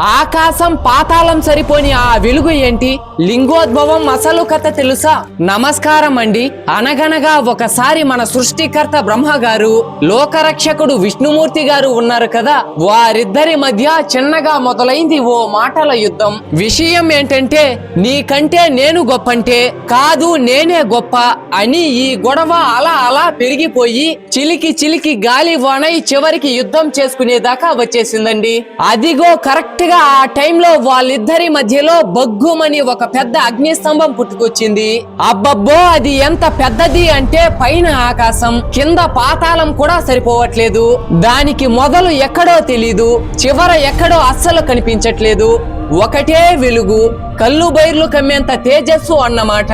ఆకాశం పాతాళం సరిపోని ఆ వెలుగు ఏంటి? లింగోద్భవం అసలు కథ తెలుసా? నమస్కారం అండి. అనగనగా ఒకసారి మన సృష్టికర్త బ్రహ్మ గారు లోకరక్షకుడు విష్ణుమూర్తి గారు ఉన్నారు కదా? వారిద్దరి మధ్య చిన్నగా మొదలైంది ఓ మాటల యుద్ధం. విషయం ఏంటంటే నీకంటే నేను గొప్పంటే కాదు నేనే గొప్ప అని ఈ గొడవ అలా అలా పెరిగిపోయి చిలికి చిలికి గాలి వానై చివరికి యుద్ధం చేసుకునేదాకా వచ్చేసిందండి. అదిగో కరెక్ట్ గా ఆ టైంలో వాళ్ళిద్దరి మధ్యలో బగ్గుమని ఒక పెద్ద అగ్నిస్తంభం పుట్టుకొచ్చింది. అబ్బబ్బో అది ఎంత పెద్దది అంటే పైన ఆకాశం కింద పాతాళం కూడా సరిపోవట్లేదు. దానికి మొదలు ఎక్కడో తెలీదు చివర ఎక్కడో అస్సలు కనిపించట్లేదు. ఒకటే వెలుగు కళ్ళు బైర్లు కమ్మేంత తేజస్సు అన్నమాట.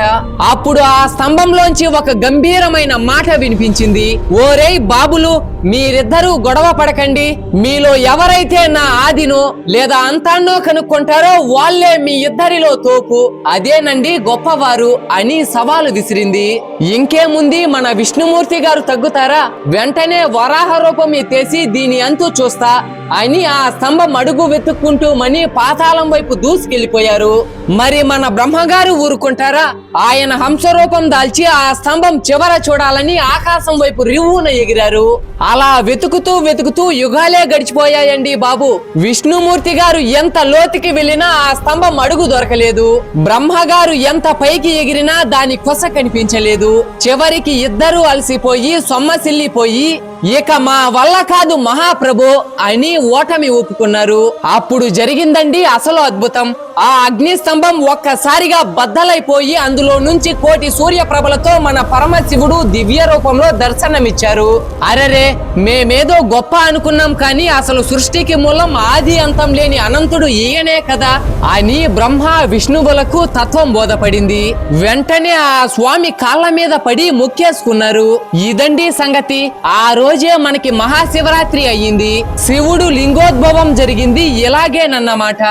అప్పుడు ఆ స్తంభంలోంచి ఒక గంభీరమైన మాట వినిపించింది. ఓరేయ్ బాబులు మీరిద్దరూ గొడవ పడకండి. మీలో ఎవరైతే నా ఆదినో లేదా అంతాన్నో కనుక్కుంటారో వాళ్ళే మీ ఇద్దరిలో తోపు. అదేనండి గొప్పవారు అని సవాలు విసిరింది. ఇంకేముంది? మన విష్ణుమూర్తి గారు తగ్గుతారా? వెంటనే వరాహ రూపం ఎత్తేసి దీని అంతు చూస్తా అని ఆ స్తంభం అడుగు వెతుక్కుంటూ మని పాతాళం వైపు దూసుకెళ్ళిపోయారు మరి మన బ్రహ్మగారు ఊరుకుంటారా? ఆయన హంసరూపం దాల్చి ఆ స్తంభం చివర చూడాలని ఆకాశం వైపు రివ్వున ఎగిరారు. అలా వెతుకుతూ వెతుకుతూ యుగాలే గడిచిపోయాయండి బాబు. విష్ణుమూర్తి గారు ఎంత లోతుకి వెళ్ళినా ఆ స్తంభం అడుగు దొరకలేదు. బ్రహ్మగారు ఎంత పైకి ఎగిరినా దాని కొస కనిపించలేదు. చివరికి ఇద్దరూ అలసిపోయి సొమ్మసిల్లిపోయి ఇక మా వల్ల కాదు మహాప్రభు అని ఓటమి ఒప్పుకున్నారు అప్పుడు జరిగిందండి అసలు అద్భుతం. ఆ అగ్ని స్తంభం ఒక్కసారిగా బద్దలైపోయి అందులో నుంచి కోటి సూర్య ప్రభలతో మన పరమశివుడు దివ్య రూపంలో దర్శనమిచ్చారు. అరరే మేమేదో గొప్ప అనుకున్నాం కానీ అసలు సృష్టికి మూలం ఆది అంతం లేని అనంతుడు ఈయనే కదా అని బ్రహ్మ విష్ణువులకు తత్వం బోధపడింది. వెంటనే ఆ స్వామి కాళ్ళ మీద పడి ముక్కేసుకున్నారు. ఇదండి సంగతి. ఆ రోజే మనకి మహాశివరాత్రి అయ్యింది. శివుడు లింగోద్భవం జరిగింది. ఇలాగేనన్నమాట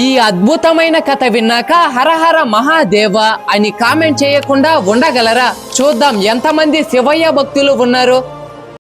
ఈ అద్భుతమైన కథ విన్నాక హరహర మహాదేవ అని కామెంట్ చేయకుండా ఉండగలరా? చూద్దాం ఎంతమంది శివయ్య భక్తులు ఉన్నారో.